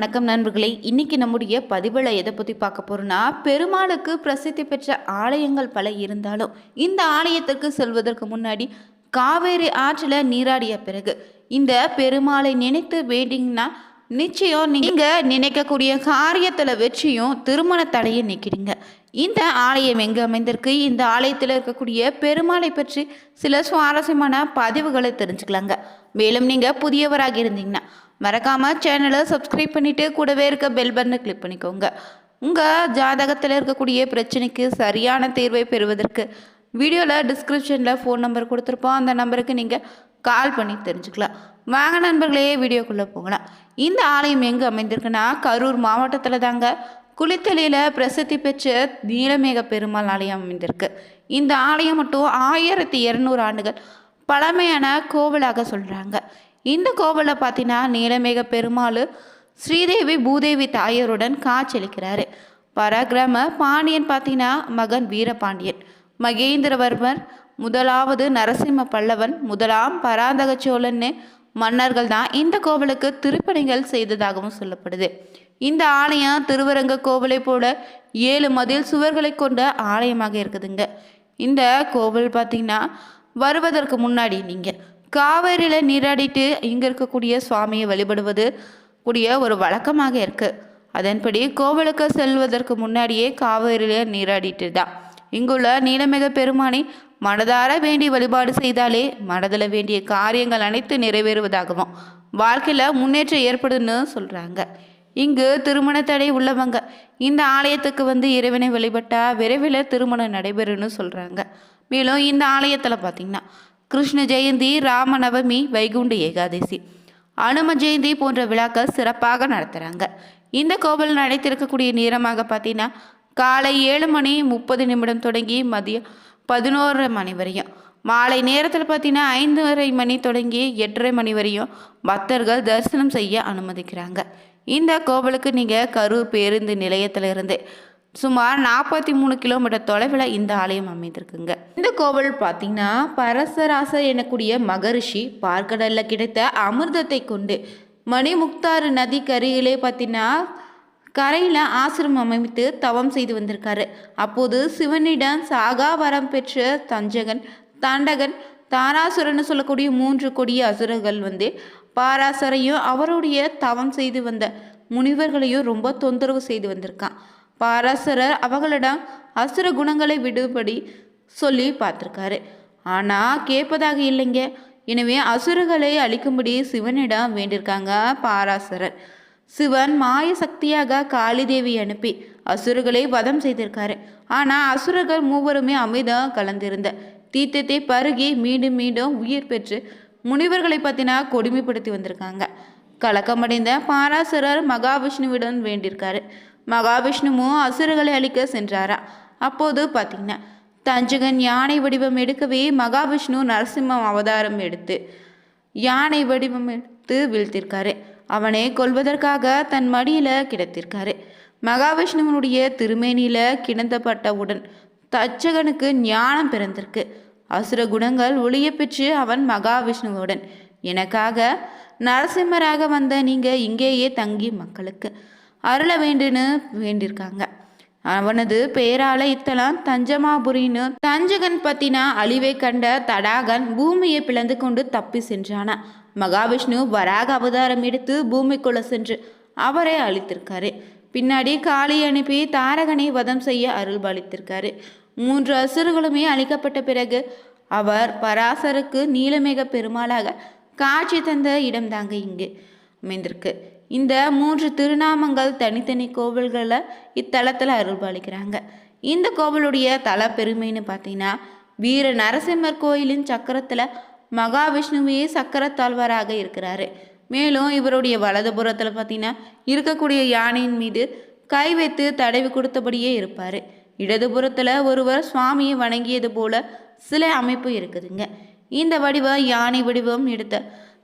வணக்கம் நண்பர்களே. இன்னைக்கு நம்முடைய பதிவில் எதை பற்றி பார்க்க போறோம்னா பெருமாளுக்கு பிரசித்தி பெற்ற ஆலயங்கள் பல இருந்தாலும் இந்த ஆலயத்திற்கு செல்வதற்கு முன்னாடி காவேரி ஆற்றில் நீராடிய பிறகு இந்த பெருமாளை நினைத்து வேண்டிங்கன்னா நிச்சயம் நீங்க நினைக்கக்கூடிய காரியத்துல வெற்றியும் திருமண தடையை நிற்கிறீங்க இந்த ஆலயம் எங்கே அமைந்திருக்கு? இந்த ஆலயத்தில் இருக்கக்கூடிய பெருமாளை பற்றி சில சுவாரஸ்யமான பதிவுகளை தெரிஞ்சுக்கலாங்க. மேலும் நீங்கள் புதியவராக இருந்தீங்கன்னா மறக்காமல் சேனலை சப்ஸ்கிரைப் பண்ணிவிட்டு கூடவே இருக்க பெல் பட்டனை கிளிக் பண்ணிக்கோங்க. உங்கள் ஜாதகத்தில் இருக்கக்கூடிய பிரச்சனைக்கு சரியான தீர்வை பெறுவதற்கு வீடியோவில் டிஸ்கிரிப்ஷனில் ஃபோன் நம்பர் கொடுத்துருப்போம். அந்த நம்பருக்கு நீங்கள் கால் பண்ணி தெரிஞ்சுக்கலாம். வாங்க நண்பர்களே வீடியோக்குள்ளே போகலாம். இந்த ஆலயம் எங்கே அமைந்திருக்குன்னா கரூர் மாவட்டத்தில் தாங்க. குளித்தலையில் பிரசித்தி பெற்ற நீலமேக பெருமாள் ஆலயம் அமைந்திருக்கு. இந்த ஆலயம் மட்டும் ஆயிரத்தி இரநூறு ஆண்டுகள் பழமையான கோவிலாக சொல்கிறாங்க இந்த கோவிலில் பார்த்தீங்கன்னா நீலமேக பெருமாள் ஸ்ரீதேவி பூதேவி தாயருடன் காட்சியளிக்கிறாரு. பராக்கிரம பாண்டியன் பார்த்தீங்கன்னா மகன் வீரபாண்டியன். மகேந்திரவர்மர் முதலாவது நரசிம்ம பல்லவன் முதலாம் பராந்தக சோழன்னு மன்னர்கள் தான் இந்த கோவிலுக்கு திருப்பணிகள் செய்ததாகவும் சொல்லப்படுது. இந்த ஆலயம் திருவரங்க கோவிலை போல ஏழு மதில் சுவர்களை கொண்ட ஆலயமாக இருக்குதுங்க. இந்த கோவில் பார்த்தீங்கன்னா வருவதற்கு முன்னாடி நீங்கள் காவேரியில் நீராடிட்டு இங்கே இருக்கக்கூடிய சுவாமியை வழிபடுவது கூடிய ஒரு வழக்கமாக இருக்குது அதன்படி கோவிலுக்கு செல்வதற்கு முன்னாடியே காவேரியில் நீராடிட்டு தான் இங்குள்ள நீலமிக பெருமானை மனதார வேண்டி வழிபாடு செய்தாலே மனதில் வேண்டிய காரியங்கள் அனைத்து நிறைவேறுவதாகவும் வாழ்க்கையில் முன்னேற்றம் ஏற்படுன்னு சொல்கிறாங்க இங்கு திருமண தடை உள்ளவங்க இந்த ஆலயத்துக்கு வந்து இறைவனை வழிபட்டா விரைவில் திருமணம் நடைபெறும்னு சொல்கிறாங்க மேலும் இந்த ஆலயத்தில் பார்த்திங்கன்னா கிருஷ்ண ஜெயந்தி ராமநவமி வைகுண்ட ஏகாதசி. அனும ஜெயந்தி போன்ற விழாக்கள் சிறப்பாக நடத்துகிறாங்க இந்த கோவில் நடைத்திருக்கக்கூடிய நேரமாக பார்த்தீங்கன்னா காலை ஏழு மணி முப்பது நிமிடம் தொடங்கி மதியம் பதினோரு மணி வரையும். மாலை நேரத்தில் பார்த்தீங்கன்னா ஐந்தரை மணி தொடங்கி எட்டரை மணி வரையும் பக்தர்கள் தரிசனம் செய்ய அனுமதிக்கிறாங்க. இந்த கோவிலுக்கு நீங்கள் கரூர் பேருந்து நிலையத்திலிருந்து சுமார் நாற்பத்தி மூணு கிலோமீட்டர் தொலைவில் இந்த ஆலயம் அமைந்திருக்குங்க. இந்த கோவில் பார்த்தீங்கன்னா பரசராசர் எனக்கூடிய மகரிஷி பார்க்கடலில் கிடைத்த அமிர்தத்தை கொண்டு மணிமுக்தாறு நதிக்கரையிலே பார்த்தீங்கன்னா கரையில் ஆசிரமம் அமைத்து தவம் செய்து வந்திருக்காரு. அப்போது சிவனிடம் சாகா வரம் பெற்ற தஞ்சகன் தாண்டகன் தாராசுரன்னு சொல்லக்கூடிய மூன்று கொடிய அசுரர்கள் வந்து பாராசரையும் அவருடைய தவம் செய்து வந்த முனிவர்களையும் ரொம்ப தொந்தரவு செய்து வந்திருக்கான். பாராசரர் அவர்களிடம் அசுர குணங்களை விடுபடி சொல்லி பார்த்துருக்காரு. ஆனால் கேட்பதாக இல்லைங்க. எனவே அசுரர்களை அழிக்கும்படி சிவனிடம் வேண்டியிருக்காங்க பாராசரர். சிவன் மாய சக்தியாக காளிதேவி அனுப்பி அசுரர்களை வதம் செய்திருக்காரு. ஆனால் அசுரர்கள் மூவருமே அமிர்தம் கலந்திருந்த தீர்த்தத்தை பருகி மீண்டும் மீண்டும் உயிர் பெற்று முனிவர்களை பற்றினா கொடுமைப்படுத்தி வந்திருக்காங்க. கலக்கமடைந்த பாராசுரர் மகாவிஷ்ணுவிடம் வேண்டியிருக்காரு. மகாவிஷ்ணுவும் அசுரர்களை அழிக்க சென்றாரா? அப்போது பார்த்தீங்கன்னா தஞ்சகன் யானை வடிவம் எடுக்கவே மகாவிஷ்ணு நரசிம்மம் அவதாரம் எடுத்து யானை வடிவம் எடுத்து வீழ்த்திருக்காரு. அவனை கொல்வதற்காக தன் மடியில் கிடத்திருக்காரு. மகாவிஷ்ணுவனுடைய திருமேனியில் கிடந்தப்பட்டவுடன் தச்சகனுக்கு ஞானம் பிறந்திருக்கு. அசுர குணங்கள் ஒளிய பெற்று அவன் மகாவிஷ்ணுவுடன் எனக்காக நரசிம்மராக வந்த நீங்கள் இங்கேயே தங்கி மக்களுக்கு அருள வேண்டுன்னு வேண்டியிருக்காங்க. அவனது பேரால இத்தலம் தஞ்சமாபுரின்னு தஞ்சகன் பத்தினா அழிவை கண்ட தடாகன் பூமியை பிளந்து கொண்டு தப்பி சென்றான. மகாவிஷ்ணு வராக அவதாரம் எடுத்து பூமிக்குள்ள சென்று அவரை அழித்திருக்காரு. பின்னாடி காளி அனுப்பி தாரகனை வதம் செய்ய அருள் பாலித்திருக்காரு மூன்று அசுரர்களுமே அழிக்கப்பட்ட பிறகு அவர் பராசருக்கு நீலமேக பெருமாளாக காட்சி தந்த இடம்தாங்க இங்கு அமைந்திருக்கு. இந்த மூன்று திருநாமங்கள் தனித்தனி கோவில்களில் இத்தலத்தில் அருள்பாலிக்கிறாங்க. இந்த கோவிலுடைய தல பெருமைன்னு பார்த்தீங்கன்னா வீர நரசிம்மர் கோயிலின் சக்கரத்தில் மகாவிஷ்ணுவே சக்கரத்தாழ்வாராக இருக்கிறாரு. மேலும் இவருடைய வலதுபுறத்தில் பார்த்தீங்கன்னா இருக்கக்கூடிய யானையின் மீது கை வைத்து தடவி கொடுத்தபடியே இருப்பார். இடதுபுறத்தில் ஒருவர் சுவாமியை வணங்கியது போல சில அமைப்பு இருக்குதுங்க. இந்த வடிவம் யானை வடிவம் எடுத்த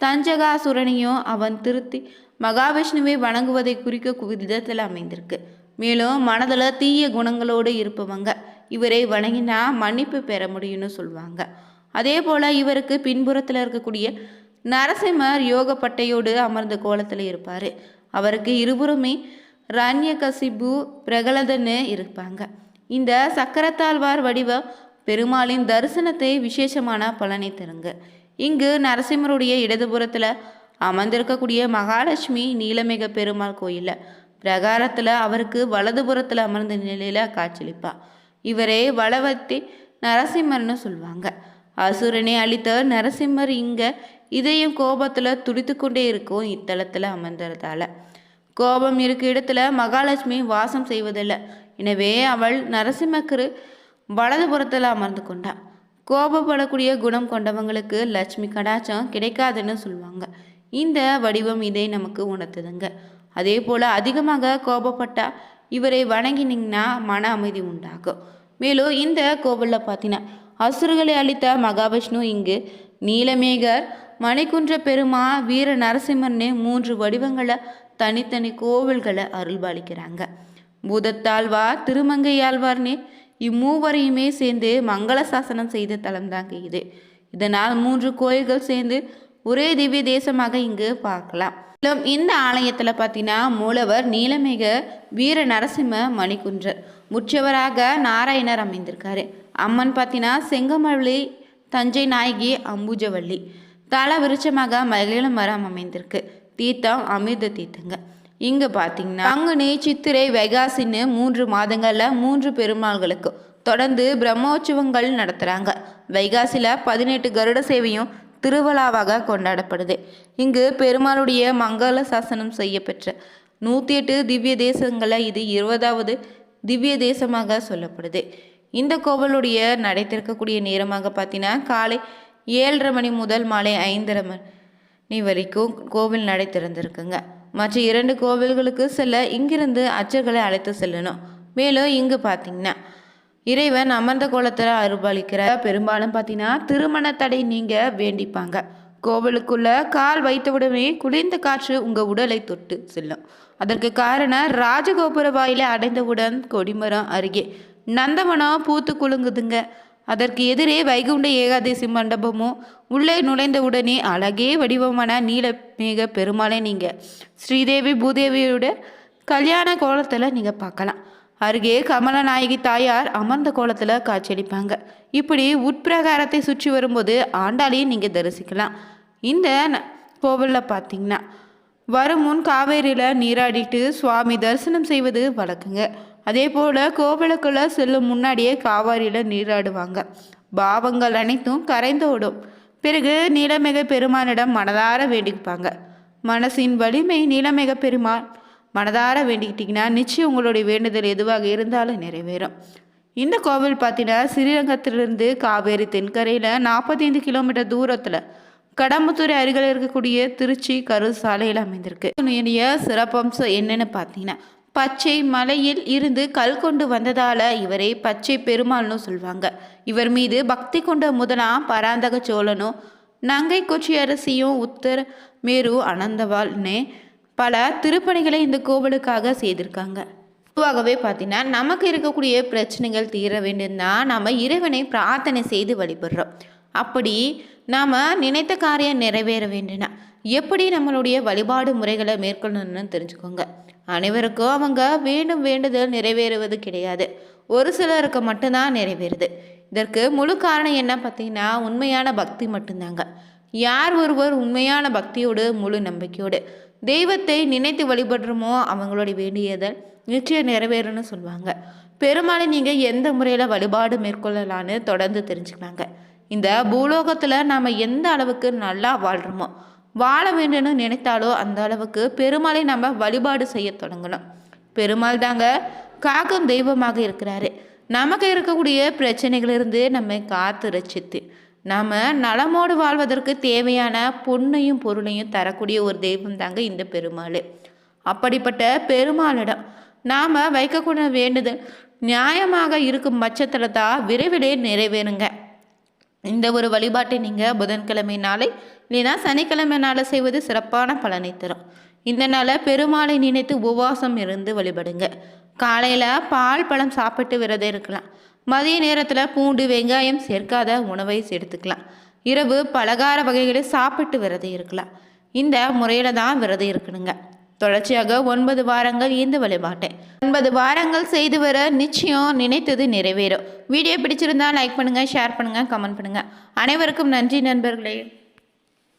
தஞ்சகாசுரனையும் அவன் திருத்தி மகாவிஷ்ணுவை வணங்குவதை குறிக்க விதத்தில் அமைந்திருக்கு. மேலும் மனதில் தீய குணங்களோடு இருப்பவங்க. இவரை வணங்கினா மன்னிப்பு பெற முடியும்னு சொல்லுவாங்க அதே போல் இவருக்கு பின்புறத்தில் இருக்கக்கூடிய நரசிம்மர் யோக பட்டையோடு அமர்ந்த கோலத்தில் இருப்பார். அவருக்கு இருபுறமே ரண்யகசிபு பிரகலதன்னு இருப்பாங்க. இந்த சக்கரத்தாழ்வார் வடிவம் பெருமாளின் தரிசனத்தை விசேஷமான பலனை தருங்க. இங்கு நரசிம்மருடைய இடதுபுறத்தில் அமர்ந்திருக்கக்கூடிய மகாலட்சுமி நீலமிக பெருமாள் கோயிலில். பிரகாரத்தில் அவருக்கு வலதுபுறத்தில் அமர்ந்த நிலையில் காட்சியளிப்பா. இவரே வளவத்தி நரசிம்மர்னு சொல்லுவாங்க அசுரனை அழித்த நரசிம்மர் இங்கே இதயம் கோபத்தில் துடித்து கொண்டே இருக்கும் இத்தலத்தில் அமர்ந்ததால கோபம் இருக்க இடத்துல மகாலட்சுமி வாசம் செய்வதில்லை. எனவே அவள் நரசிம்மக்கு வலதுபுறத்தில் அமர்ந்து கொண்டாள் கோபப்படக்கூடிய குணம் கொண்டவங்களுக்கு லட்சுமி கடாச்சம் கிடைக்காதுன்னு சொல்லுவாங்க இந்த வடிவம் இதை நமக்கு உணர்த்துதுங்க. அதே போல் அதிகமாக கோபப்பட்டா இவரை வணங்கினீங்கன்னா மன அமைதி உண்டாகும். மேலும் இந்த கோவிலில் பார்த்தீங்கன்னா அசுரர்களை அளித்த மகாவிஷ்ணு இங்கு நீலமேகர் மணிக்குன்ற பெருமா வீர நரசிம்மர்னு மூன்று வடிவங்களை தனித்தனி கோவில்களை அருள்பாலிக்கிறாங்க. பூதத்தாழ்வார் திருமங்கையாழ்வார்னு இம்மூவரையுமே சேர்ந்து மங்கள சாசனம் செய்த தலம் தாங்க இது. இதனால் மூன்று கோயில்கள் சேர்ந்து ஒரே திவ்ய தேசமாக இங்கு பார்க்கலாம். மேலும் இந்த ஆலயத்தில் பார்த்தீங்கன்னா மூலவர் நீலமேக வீர நரசிம்ம மணிக்குன்றர் முற்றவராக நாராயணர் அமைந்திருக்காரு. அம்மன் பார்த்தீங்கன்னா செங்கமல்லி தஞ்சை நாயகி அம்புஜவள்ளி. தல விருட்சமாக மகிழ மரம் அமைந்திருக்கு. தீர்த்தம் அமிர்த தீர்த்தங்க இங்கே பார்த்தீங்கன்னா பங்குனி சித்திரை வைகாசின்னு மூன்று மாதங்களில் மூன்று பெருமாள்களுக்கு தொடர்ந்து பிரம்மோற்சவங்கள் நடத்துகிறாங்க வைகாசியில் பதினெட்டு கருட சேவையும் திருவிழாவாக கொண்டாடப்படுது. இங்கு பெருமாளுடைய மங்கள சாசனம் செய்யப்பெற்ற நூற்றி எட்டு திவ்ய தேசங்களில் இது இருபதாவது திவ்ய தேசமாக சொல்லப்படுது. இந்த கோவிலுடைய நடை திறக்கக்கூடிய நேரமாக பார்த்தீங்கன்னா காலை ஏழரை மணி முதல் மாலை ஐந்தரை மணி வரைக்கும் கோவில் நடை திறந்திருக்குங்க. மற்ற இரண்டு கோவில்களுக்கு செல்ல இங்கிருந்து அச்சர்களை அழைத்து செல்லணும். மேலும் இங்கு பார்த்தீங்கன்னா இறைவன் அமர்ந்த கோலத்தில் அருள்பாலிக்கிற பெரும்பாலும் பார்த்தீங்கன்னா திருமண தடை நீங்கள் வேண்டிப்பாங்க. கோவிலுக்குள்ள கால் வைத்தவுடனே குளிர்ந்த காற்று உங்கள் உடலை தொட்டு செல்லும். அதற்கு காரணம் ராஜகோபுர வாயில அடைந்தவுடன் கொடிமரம் அருகே நந்தவனம் பூத்து குலுங்குதுங்க. அதற்கு எதிரே வைகுண்ட ஏகாதசி மண்டபமும் உள்ளே நுழைந்த உடனே அழகே வடிவமான நீலமேக பெருமாளை நீங்கள் ஸ்ரீதேவி பூதேவியோட கல்யாண கோலத்தில் நீங்கள் பார்க்கலாம். அருகே கமலநாயகி தாயார் அமர்ந்த கோலத்தில் காட்சியளிப்பாங்க. இப்படி உட்பிரகாரத்தை சுற்றி வரும்போது ஆண்டாளையும் நீங்கள் தரிசிக்கலாம். இந்த கோவிலில் பார்த்தீங்கன்னா வரும் முன் காவேரியில் நீராடிட்டு சுவாமி தரிசனம் செய்வது வழக்குங்க. அதே போல் கோவிலுக்குள்ளே செல்லும் முன்னாடியே காவாரியில் நீராடுவாங்க. பாவங்கள் அனைத்தும் கரைந்தோடும் பிறகு நீலமிக பெருமானிடம் மனதார வேண்டிப்பாங்க. மனசின் வலிமை நீலமிக பெருமான் மனதார வேண்டிக்கிட்டிங்கன்னா நிச்சயம் உங்களுடைய வேண்டுதல் எதுவாக இருந்தாலும் நிறைவேறும். இந்த கோவில் பார்த்தீங்கன்னா ஸ்ரீரங்கத்திலிருந்து காவேரி தென்கரையில் நாற்பத்தைந்து கிலோமீட்டர் தூரத்தில் கடம்புத்துறை அருகில் இருக்கக்கூடிய திருச்சி கரூர் சாலையில் அமைந்திருக்கு. இதனுடைய சிறப்பம்சம் என்னன்னு பார்த்தீங்கன்னா பச்சை மலையில் இருந்து கல் கொண்டு வந்ததால இவரை பச்சை பெருமாள்னு சொல்லுவாங்க இவர் மீது பக்தி கொண்ட முதலாம் பராந்தக சோழனும் நங்கை கொச்சி அரசியும் உத்தர மேரு அனந்தவாள்னே பல திருப்பணிகளை இந்த கோவிலுக்காக செய்திருக்காங்க. பொதுவாகவே பார்த்தீங்கன்னா நமக்கு இருக்கக்கூடிய பிரச்சனைகள் தீர வேண்டும்னா நம்ம இறைவனை பிரார்த்தனை செய்து வழிபடுறோம். அப்படி நாம் நினைத்த காரியம் நிறைவேற வேண்டும்னா எப்படி நம்மளுடைய வழிபாடு முறைகளை மேற்கொள்ளணும்னு தெரிஞ்சுக்கோங்க. அனைவருக்கும் அவங்க வேண்டும் வேண்டுதல் நிறைவேறுவது கிடையாது. ஒரு சிலருக்கு மட்டும்தான் நிறைவேறுது. இதற்கு முழு காரணம் என்ன பார்த்தீங்கன்னா உண்மையான பக்தி மட்டும்தாங்க. யார் ஒருவர் உண்மையான பக்தியோடு முழு நம்பிக்கையோடு தெய்வத்தை நினைத்து வழிபடுறோமோ அவங்களுடைய வேண்டியதல் நிச்சயம் நிறைவேறும்னு சொல்லுவாங்க. பெருமாளை நீங்கள் எந்த முறையில் வழிபாடு மேற்கொள்ளலான்னு தொடர்ந்து தெரிஞ்சுக்கலாங்க. இந்த பூலோகத்தில் நாம் எந்த அளவுக்கு நல்லா வாழ்கிறோமோ வாழ வேண்டும்னு நினைத்தாலோ அந்த அளவுக்கு பெருமாளை நம்ம வழிபாடு செய்ய தொடங்கணும். பெருமாள் தாங்க காக்கும் தெய்வமாக இருக்கிறாரு. நமக்கு இருக்கக்கூடிய பிரச்சனைகளிலிருந்து நம்மை காத்து ரச்சித்து நாம் நலமோடு வாழ்வதற்கு தேவையான பொண்ணையும் பொருளையும் தரக்கூடிய ஒரு தெய்வம் தாங்க இந்த பெருமாள். அப்படிப்பட்ட பெருமாளிடம் நாம் வைக்கக்கூடிய வேண்டுதல் நியாயமாக இருக்கும் பட்சத்தில் தான் விரைவிலே நிறைவேறுங்க. இந்த ஒரு வழிபாட்டை நீங்கள் புதன்கிழமை நாளை இல்லைன்னா சனிக்கிழமை நாளை செய்வது சிறப்பான பலனை தரும். இந்த நாளை பெருமாளை நினைத்து உபவாசம் இருந்து வழிபடுங்க. காலையில் பால் பழம் சாப்பிட்டு விரதம் இருக்கலாம். மதிய நேரத்தில் பூண்டு வெங்காயம் சேர்க்காத உணவை எடுத்துக்கலாம் இரவு பலகார வகைகளை சாப்பிட்டு விரதம் இருக்கலாம். இந்த முறையில் தான் விரதம் இருக்கணுங்க. தொடர்ச்சியாக ஒன்பது வாரங்கள் இந்த வழிபாட்டை. ஒன்பது வாரங்கள் செய்து வர நிச்சயம் நினைத்தது நிறைவேறும். வீடியோ பிடிச்சிருந்தா லைக் பண்ணுங்கள் ஷேர் பண்ணுங்கள் கமெண்ட் பண்ணுங்கள் அனைவருக்கும் நன்றி நண்பர்களே.